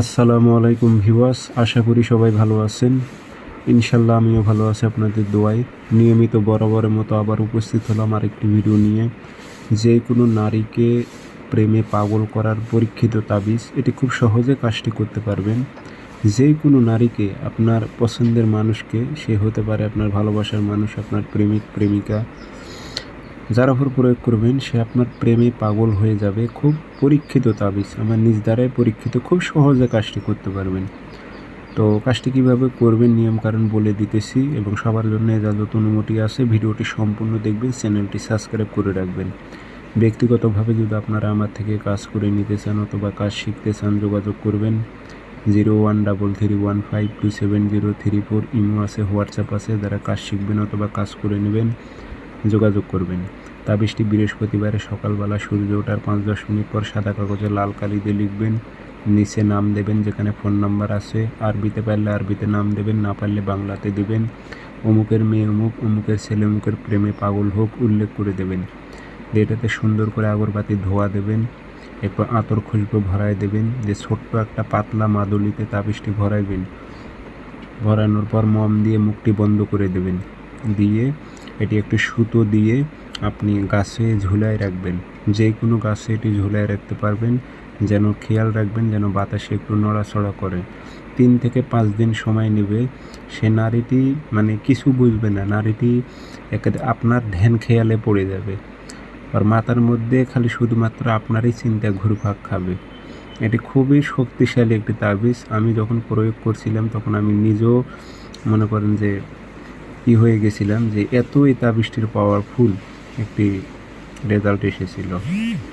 আসসালামু আলাইকুম ভিওয়াস আশা করি সবাই ভালো আছেন। ইনশাল্লাহ আমিও ভালো আছি আপনাদের দোয়ায়। নিয়মিত বরাবরের মতো আবার উপস্থিত হলাম আরেকটি ভিডিও নিয়ে। যে কোনো নারীকে প্রেমে পাগল করার পরীক্ষিত তাবিজ, এটি খুব সহজে কাজটি করতে পারবেন। যে কোনো নারীকে আপনার পছন্দের মানুষকে, সে হতে পারে আপনার ভালোবাসার মানুষ, আপনার প্রেমিক, প্রেমিকা যার উপর প্রয়োগ করবেন, সে আপনার প্রেমে পাগল হয়ে যাবে। খুব পরীক্ষিত তাবিজ। আমার নিজ দ্বারাই পরীক্ষিত। খুব সহজে কাজটি করতে পারবেন। তো কাজটি কীভাবে করবেন? নিয়মকানুন বলে দিতেছি এবং সবার জন্য যা যত অনুমতি আছে। ভিডিওটি সম্পূর্ণ দেখবেন, চ্যানেলটি সাবস্ক্রাইব করে রাখবেন। ব্যক্তিগতভাবে যদি আপনারা আমার থেকে কাজ করে নিতে চান অথবা কাজ শিখতে চান, যোগাযোগ করবেন। Zero one double three one five two seven zero three four imo আছে, হোয়াটসঅ্যাপ আছে। যারা কাজ শিখবেন অথবা কাজ করে নেবেন যোগাযোগ করবেন। তাবিজটি বৃহস্পতিবারে সকালবেলা সূর্য ওঠার পাঁচ দশ মিনিট পর সাদা কাগজে লাল কালি দিয়ে লিখবেন। নিচে নাম দেবেন, যেখানে ফোন নাম্বার আছে। আরবিতে পারলে আরবিতে নাম দেবেন, না পারলে বাংলাতে দিবেন। অমুকের মেয়ে অমুক, অমুকের ছেলে অমুকের প্রেমে পাগল হোক, উল্লেখ করে দেবেন। এটাতে সুন্দর করে আগরবাতি ধোয়া দেবেন। এরপর আতর খুশবু ভরায় দেবেন। যে ছোট্ট একটা পাতলা মাদুলিতে তাবিজটি ভরাইবেন, ভরানোর পর মম দিয়ে মুখটি বন্ধ করে দেবেন। দিয়ে এটি একটি সুতো দিয়ে আপনি গাছে ঝুলায় রাখবেন। যে কোনো গাছে এটি ঝুলায় রাখতে পারবেন, যেন খেয়াল রাখবেন যেন বাতাসে একটু নড়াচড়া করে। তিন থেকে পাঁচ দিন সময় নেবে। সে নারীটি মানে কিছু বুঝবে না, নারীটি একেবারে আপনার ধ্যান খেয়ালে পড়ে যাবে। আর মাথার মধ্যে খালি শুধুমাত্র আপনারই চিন্তা ঘুরপাক খাবে। এটি খুবই শক্তিশালী একটি তাবিজ। আমি যখন প্রয়োগ করছিলাম, তখন আমি নিজেও মনে করেন যে ই হয়ে গেছিলাম যে এত এই তাবিজটির পাওয়ারফুল একটি রেজাল্ট এসেছিল।